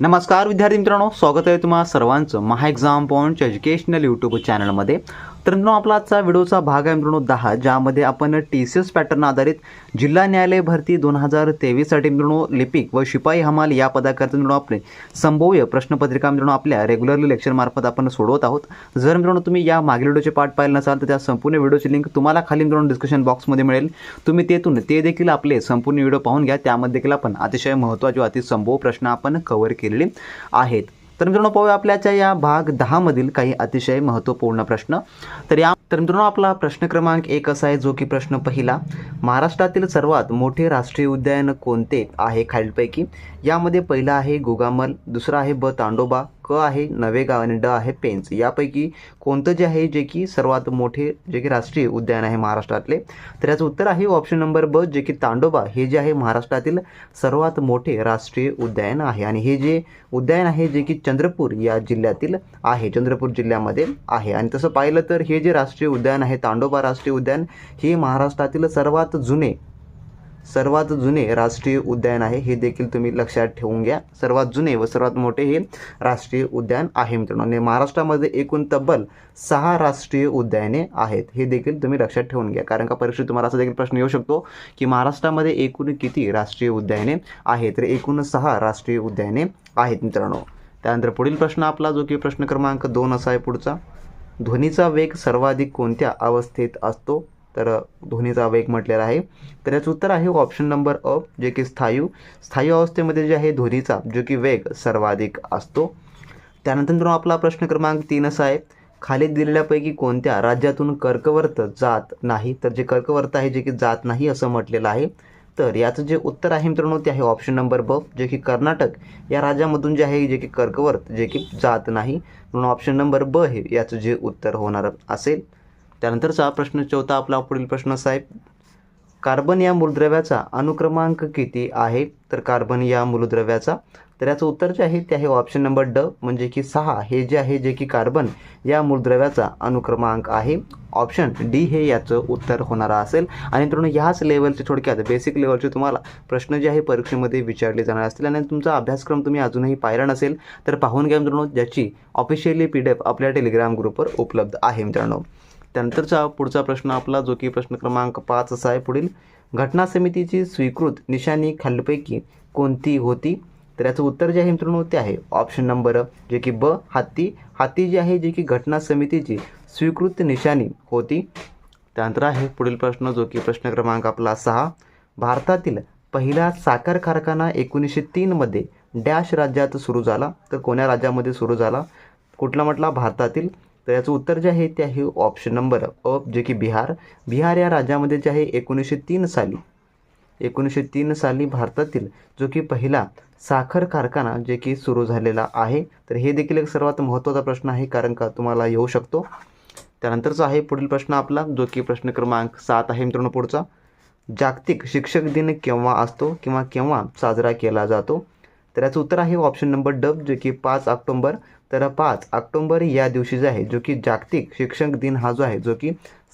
नमस्कार विद्यार्थी मित्रांनो स्वागत आहे तुम्हा सर्वांचं महा एक्झाम पॉईंटच्या एज्युकेशनल यूट्यूब चॅनलमध्ये तर मित्रांनो आपला आजचा व्हिडिओचा भाग आहे मित्रांनो दहा ज्यामध्ये आपण टी सी एस पॅटर्न आधारित जिल्हा न्यायालय भरती दोन हजार तेवीससाठी मित्रांनो लिपिक व शिपाई हमाल या पदाकरता मित्रांनो आपले संभाव्य प्रश्नपत्रिका मित्रांनो आपल्या रेग्युलरली लेक्चरमार्फत आपण सोडवत आहोत. जर मित्रांनो तुम्ही या मागील व्हिडिओचे पाठ पाहिले नसाल तर त्या संपूर्ण व्हिडिओची लिंक तुम्हाला खाली मित्रांनो डिस्क्रिप्शन बॉक्समध्ये मिळेल. तुम्ही तेथून ते देखील आपले संपूर्ण व्हिडिओ पाहून घ्या. त्यामध्ये देखील आपण अतिशय महत्त्वाचे अतिसंभव प्रश्न आपण कव्हर केलेले आहेत. तर मित्रांनो पाहूया आपल्याच्या या भाग दहामधील काही अतिशय महत्त्वपूर्ण प्रश्न. तर या तर मित्रांनो आपला प्रश्न क्रमांक एक असा आहे जो की प्रश्न पहिला. महाराष्ट्रातील सर्वात मोठे राष्ट्रीय उद्यान कोणते आहे खालीलपैकी? यामध्ये पहिला आहे गोगामल दुसरा आहे ब तांडोबा क आहे नवेगाव आणि ड आहे पेंच. यापैकी कोणतं जे आहे जे की सर्वात मोठे जे की राष्ट्रीय उद्यान आहे महाराष्ट्रातले? तर याचं उत्तर आहे ऑप्शन नंबर ब जे की तांडोबा. हे जे आहे महाराष्ट्रातील सर्वात मोठे राष्ट्रीय उद्यान आहे. आणि हे जे उद्यान आहे जे की चंद्रपूर या जिल्ह्यातील आहे चंद्रपूर जिल्ह्यामध्ये आहे. आणि तसं पाहिलं तर हे जे राष्ट्रीय उद्यान आहे तांडोबा राष्ट्रीय उद्यान हे महाराष्ट्रातील सर्वात जुने सर्वात जुने राष्ट्रीय उद्यान आहे हे देखील तुम्ही लक्षात ठेवून घ्या. सर्वात जुने व सर्वात मोठे हे राष्ट्रीय उद्यान आहे मित्रांनो. आणि महाराष्ट्रामध्ये एकूण तब्बल सहा राष्ट्रीय उद्याने आहेत हे देखील तुम्ही लक्षात ठेवून घ्या. कारण का परीक्षेत तुम्हाला असा देखील प्रश्न येऊ शकतो की महाराष्ट्रामध्ये एकूण किती राष्ट्रीय उद्याने आहेत? तर एकूण सहा राष्ट्रीय उद्याने आहेत मित्रांनो. त्यानंतर पुढील प्रश्न आपला जो की प्रश्न क्रमांक दोन असा आहे पुढचा. ध्वनीचा वेग सर्वाधिक कोणत्या अवस्थेत असतो? तर ध्वनीचा वेग म्हटलेला आहे. तर याचं उत्तर आहे ऑप्शन नंबर अ जे की स्थायू. स्थायू अवस्थेमध्ये जे आहे ध्वनीचा जो की वेग सर्वाधिक असतो. त्यानंतर मित्रांनो आपला प्रश्न क्रमांक तीन असा आहे. खाली दिलेल्यापैकी कोणत्या राज्यातून कर्कवर्त जात नाही? तर जे कर्कवर्त आहे जे की जात नाही असं म्हटलेलं आहे. तर याचं जे उत्तर आहे मित्रांनो ते आहे ऑप्शन नंबर ब जे की कर्नाटक. या राज्यामधून जे आहे जे की कर्कवर्त जे की जात नाही. म्हणून ऑप्शन नंबर ब हे याचं जे उत्तर होणार असेल. त्यानंतरचा प्रश्न चौथा आपला पुढील प्रश्न साहेब. कार्बन या मूलद्रव्याचा अनुक्रमांक किती आहे? तर कार्बन या मूलद्रव्याचा. तर याचं उत्तर जे आहे ते आहे ऑप्शन नंबर ड म्हणजे की सहा. हे जे आहे जे की कार्बन या मूलद्रव्याचा अनुक्रमांक आहे. ऑप्शन डी हे याचं उत्तर होणार असेल. आणि मित्रांनो ह्याच लेवलचे थोडक्यात बेसिक लेवलचे तुम्हाला प्रश्न जे आहे परीक्षेमध्ये विचारले जाणार असतील. आणि तुमचा अभ्यासक्रम तुम्ही अजूनही पाहिला नसेल तर पाहून घ्या मित्रांनो ज्याची ऑफिशियली पी डी एफ आपल्या टेलिग्राम ग्रुपवर उपलब्ध आहे मित्रांनो. त्यानंतरचा पुढचा प्रश्न आपला जो की प्रश्न क्रमांक पाच असा आहे. पुढील घटना समितीची स्वीकृत निशाणी खालीलपैकी कोणती होती? तर याचं उत्तर जे आहे मित्रांनो ते आहे ऑप्शन नंबर जे की ब हत्ती हत्ती जी आहे जे की घटना समितीची स्वीकृत निशाणी होती. त्यानंतर आहे पुढील प्रश्न जो की प्रश्न क्रमांक आपला सहा. भारतातील पहिला साखर कारखाना एकोणीसशे तीनमध्ये डॅश राज्यात सुरू झाला. तर कोण्या राज्यामध्ये सुरू झाला? कुठला म्हटला? भारतातील. तर याचं उत्तर जे आहे ते आहे ऑप्शन नंबर अ जे की बिहार. बिहार या राज्यामध्ये जे आहे एकोणीसशे तीन साली एकोणीसशे तीन साली भारतातील जो की पहिला साखर कारखाना जे की सुरू झालेला आहे. तर हे देखील एक सर्वात महत्त्वाचा प्रश्न आहे कारण का तुम्हाला येऊ शकतो. त्यानंतरचा आहे पुढील प्रश्न आपला जो की प्रश्न क्रमांक सात आहे मित्रांनो पुढचा. जागतिक शिक्षक दिन केव्हा असतो किंवा केव्हा साजरा केला जातो? तर याचं उत्तर आहे ऑप्शन नंबर डब जे की पाच ऑक्टोंबर. तर पाच ऑक्टोंबर या दिवशी जो आहे जो की जागतिक शिक्षक दिन हा जो आहे जो की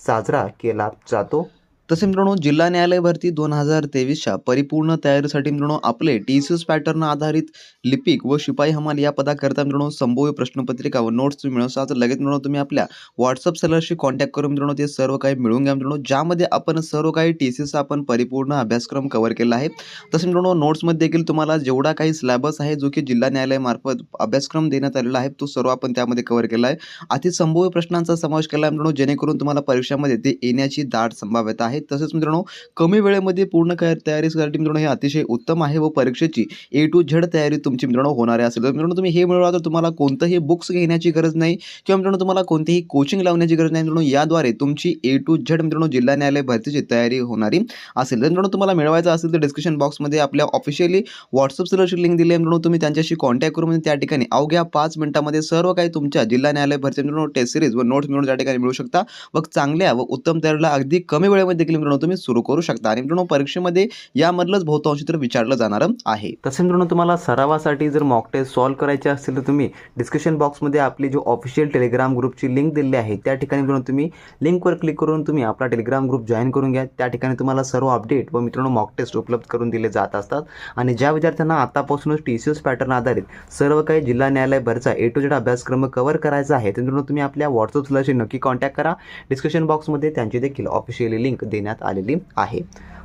साजरा केला जातो. तसे मित्रांनो जिल्हा न्यायालय भरती दोन हजार तेवीसच्या परिपूर्ण तयारीसाठी मित्रांनो आपले टी सी एस पॅटर्न आधारित लिपिक व शिपाई हमाल या पदाकरता मित्रांनो संभाव्य प्रश्नपत्रिका व नोट्स तुम्ही मिळवू. लगेच मित्रांनो तुम्ही आपल्या व्हॉट्सअप सेलरशी कॉन्टॅक्ट करून मित्रांनो ते सर्व काही मिळवून घ्या मित्रांनो ज्यामध्ये आपण सर्व काही टी सी एसचा आपण परिपूर्ण अभ्यासक्रम कव्हर केला आहे. तसं मित्रांनो नोट्समध्ये देखील तुम्हाला जेवढा काही सिलॅबस आहे जो की जिल्हा न्यायालयामार्फत अभ्यासक्रम देण्यात आलेला आहे तो सर्व आपण त्यामध्ये कव्हर केला आहे. अति संभाव्य प्रश्नांचा समावेश केला आहे मित्रांनो जेणेकरून तुम्हाला परीक्षामध्ये ते येण्याची दाट संभाव्यता आहे. तसेच मित्रांनो कमी वेळेमध्ये पूर्ण काय तयारीसाठी मित्रांनो हे अतिशय उत्तम आहे व परीक्षेची ए टू झेड तयारी तुमची मित्रांनो होणार असेल तर मित्रांनो तुम्ही हे मिळवा तर तुम्हाला कोणतंही बुक्स घेण्याची गरज नाही किंवा मित्रांनो तुम्हाला कोणतीही कोचिंग लावण्याची गरज नाही. मित्रांनो याद्वारे तुमची ए टू झेड मित्रांनो जिल्हा न्यायालय भरतीची तयारी होणारी असेल तर मित्रांनो तुम्हाला मिळवायचं असेल तर डिस्क्रिप्शन बॉक्समध्ये आपल्या ऑफिशियली व्हॉट्सअप सेलरची लिंक दिली आहे मित्रांनो तुम्ही त्यांच्याशी कॉन्टॅक्ट करून म्हणजे त्या ठिकाणी अवघ्या पाच मिनिटामध्ये सर्व काही तुमच्या जिल्हा न्यायालय भरती मित्रांनो टेस्ट सिरीज व नोट्स मिळून त्या ठिकाणी मिळू शकता. व चांगल्या व उत्तम तयारीला अगदी कमी वेळेमध्ये देखील मित्रांनो तुम्ही सुरू करू शकता. आणि मित्रांनो परीक्षेमध्ये यामधलंच बहुतांशी तर विचारलं जाणार आहे. तसे मित्रांनो तुम्हाला सरावासाठी जर मॉक टेस्ट सॉल्व्ह करायचे असतील तर तुम्ही डिस्क्रिप्शन बॉक्समध्ये आपली जो ऑफिशियल टेलिग्राम ग्रुपची लिंक दिलेली आहे त्या ठिकाणी मित्रांनो तुम्ही लिंकवर क्लिक करून तुम्ही आपला टेलिग्राम ग्रुप जॉईन करून घ्या. त्या ठिकाणी तुम्हाला सर्व अपडेट व मित्रांनो मॉक टेस्ट उपलब्ध करून दिले जात असतात. आणि ज्या विद्यार्थ्यांना आतापासूनच टी सी एस पॅटर्न आधारित सर्व काही जिल्हा न्यायालय भरचा ए टू जेड अभ्यासक्रम कव्हर करायचा आहे तर मित्रांनो तुम्ही आपल्या व्हॉट्सअप स्लॅशी नक्की कॉन्टॅक्ट करा. डिस्क्रिप्शन बॉक्समध्ये त्यांची देखील ऑफिशियली लिंक देण्यात आलेली आहे.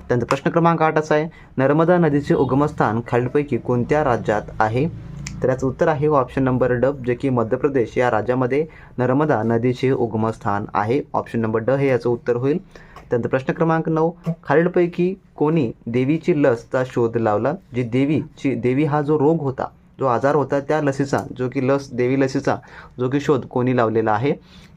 त्यानंतर प्रश्न क्रमांक आठ असा आहे. नर्मदा नदीचे उगमस्थान खालीलपैकी कोणत्या राज्यात आहे? तर याचं उत्तर आहे ऑप्शन नंबर ड जे की मध्य प्रदेश या राज्यामध्ये नर्मदा नदीचे उगमस्थान आहे. ऑप्शन नंबर ड हे याचं उत्तर होईल. त्यानंतर प्रश्न क्रमांक नऊ खालीलपैकी कोणी देवीची लसचा शोध लावला? जी देवीची देवी हा जो रोग होता जो आजार होता त्या लसीचा जो की लस देवी लसीचा जो की शोध कोणी लावलेला आहे?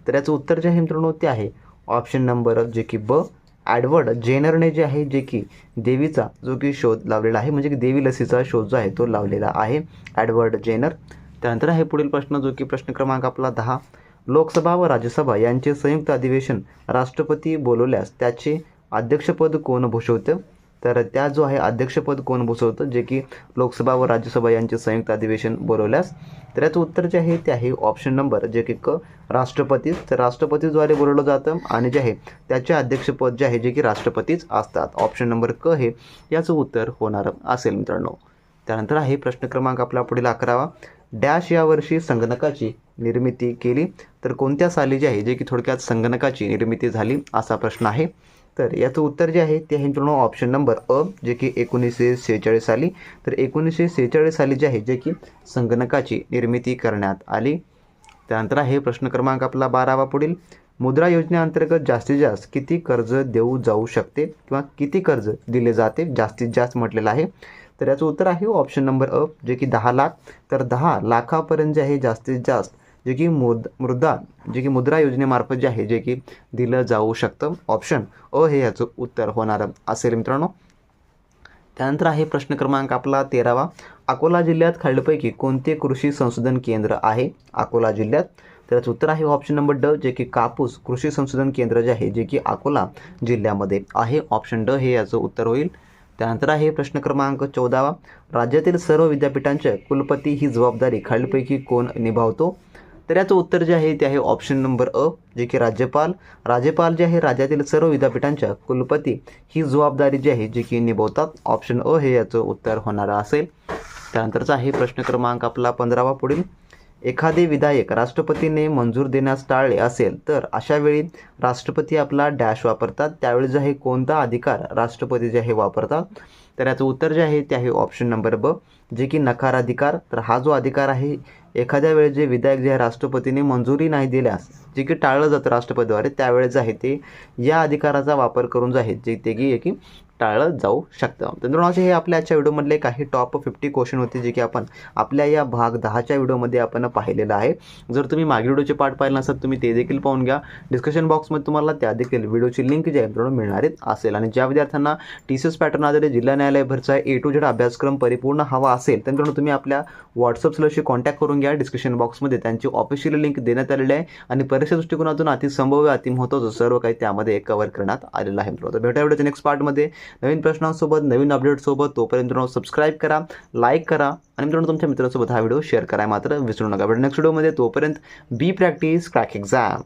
तर याचं उत्तर जे आहे मित्रांनो ते आहे. ऑप्शन नंबर जे की ब ॲडवर्ड जेनरने जे आहे जे की देवीचा जो की शोध लावलेला आहे म्हणजे की देवी लसीचा शोध जो आहे तो लावलेला आहे. ॲडवर्ड जेनर त्यानंतर आहे पुढील प्रश्न जो की प्रश्न क्रमांक आपला दहा. लोकसभा व राज्यसभा यांचे संयुक्त अधिवेशन राष्ट्रपती बोलवल्यास त्याचे अध्यक्षपद कोण भूषवतं? तर त्या जो आहे अध्यक्षपद कोण बसवतं? जे की लोकसभा व राज्यसभा यांचे संयुक्त अधिवेशन बोलवल्यास. तर याचं उत्तर जे आहे ते आहे ऑप्शन नंबर जे की क राष्ट्रपतीच तर राष्ट्रपतीद्वारे बोलवलं जातं आणि जे आहे त्याचे अध्यक्षपद जे आहे जे की राष्ट्रपतीच असतात. ऑप्शन नंबर क हे याचं उत्तर होणार असेल मित्रांनो. त्यानंतर आहे प्रश्न क्रमांक आपला पुढील अकरावा. डॅश यावर्षी संगणकाची निर्मिती केली. तर कोणत्या साली जी आहे जे की थोडक्यात संगणकाची निर्मिती झाली असा प्रश्न आहे. तर याचं उत्तर जे आहे ते आहे मित्रांनो ऑप्शन नंबर अ जे की एकोणीसशे सेहेचाळीस साली. तर एकोणीसशे सेहेचाळीस साली जे आहे जे की संगणकाची निर्मिती करण्यात आली. त्यानंतर आहे प्रश्न क्रमांक आपला बारावा पुढील. मुद्रा योजनेअंतर्गत जास्तीत जास्त किती कर्ज देऊ जाऊ शकते किंवा किती कर्ज दिले जाते? जास्तीत जास्त म्हटलेलं आहे. तर याचं उत्तर आहे ऑप्शन नंबर अ जे की दहा लाख. तर दहा लाखापर्यंत जे आहे जास्तीत जास्त जे की मुद मृदा जे की मुद्रा योजनेमार्फत जे आहे जे की दिलं जाऊ शकतं. ऑप्शन अ हे याचं उत्तर होणार असेल मित्रांनो. त्यानंतर आहे प्रश्न क्रमांक आपला तेरावा. अकोला जिल्ह्यात खालीलपैकी कोणते कृषी संशोधन केंद्र आहे? अकोला जिल्ह्यात. त्याचं उत्तर आहे ऑप्शन नंबर ड जे की कापूस कृषी संशोधन केंद्र जे आहे जे की अकोला जिल्ह्यामध्ये आहे. ऑप्शन ड हे याचं उत्तर होईल. त्यानंतर आहे प्रश्न क्रमांक चौदावा. राज्यातील सर्व विद्यापीठांच्या कुलपती ही जबाबदारी खालीलपैकी कोण निभावतो? तर याचं उत्तर जे आहे ते आहे ऑप्शन नंबर अ जे की राज्यपाल. राज्यपाल जे आहे राज्यातील सर्व विद्यापीठांच्या कुलपती ही जबाबदारी जी आहे जी की निभवतात. ऑप्शन अ हे याचं उत्तर होणार असेल. त्यानंतरचा आहे प्रश्न क्रमांक आपला पंधरावा पुढील. एखादे विधायक राष्ट्रपतीने मंजूर देण्यास टाळले असेल तर अशा वेळी राष्ट्रपती आपला डॅश वापरतात. त्यावेळी जे आहे कोणता अधिकार राष्ट्रपती जे आहे वापरतात? तर याचं उत्तर जे आहे ते आहे ऑप्शन नंबर ब जे की नकार अधिकार. तर हा जो अधिकार आहे एखाद्या वेळेस जे विधायक जे आहे राष्ट्रपतीने मंजुरी नाही दिल्यास जे की टाळलं जातं राष्ट्रपतीद्वारे त्यावेळेस जे आहे ते या अधिकाराचा वापर करून जे आहे जे ते की की टाळलं जाऊ शकतं. तर मित्रांनो असे हे आपल्या आजच्या व्हिडिओमधले काही टॉप फिफ्टी क्वेश्चन होते जे की आपण आपल्या या भाग दहाच्या व्हिडिओमध्ये आपण पाहिलेलं आहे. जर तुम्ही मागील व्हिडिओचे पार्ट पाहिलं नसतात तुम्ही ते देखील पाहून घ्या. डिस्कशन बॉक्समध्ये तुम्हाला त्या देखील व्हिडिओची लिंक जी आहे मित्रांनो मिळणारच असेल. आणि ज्या विद्यार्थ्यांना टी सी एस पॅटर्न आधारित जिल्हा न्यायालय भरचा ए टू झेड अभ्यासक्रम परिपूर्ण हवा असेल तर मित्रांनो तुम्ही आपल्या व्हॉट्सअप स्लशी कॉन्टॅक्ट करून घ्या. डिस्क्रिप्शन बॉक्समध्ये त्यांची ऑफिशियल लिंक देण्यात आलेली आहे. आणि परीक्षा दृष्टिकोनातून अति अतिमहत्वाचं अति महत्त्वाचं सर्व काही त्यामध्ये कव्हर करण्यात आलेलं आहे मित्रांनो. तर भेटा व्हिडिओच्या नेक्स्ट पार्टमध्ये नवीन प्रश्नांसोबत नवीन अपडेटसोबत तोपर्यंत मित्रांनो सबस्क्राईब करा लाईक करा आणि मित्रांनो तुमच्या मित्रांसोबत हा व्हिडिओ शेअर करा मात्र विसरू नका. नेक्स्ट व्हिडिओमध्ये तोपर्यंत बी प्रॅक्टिस क्रॅक एक्झाम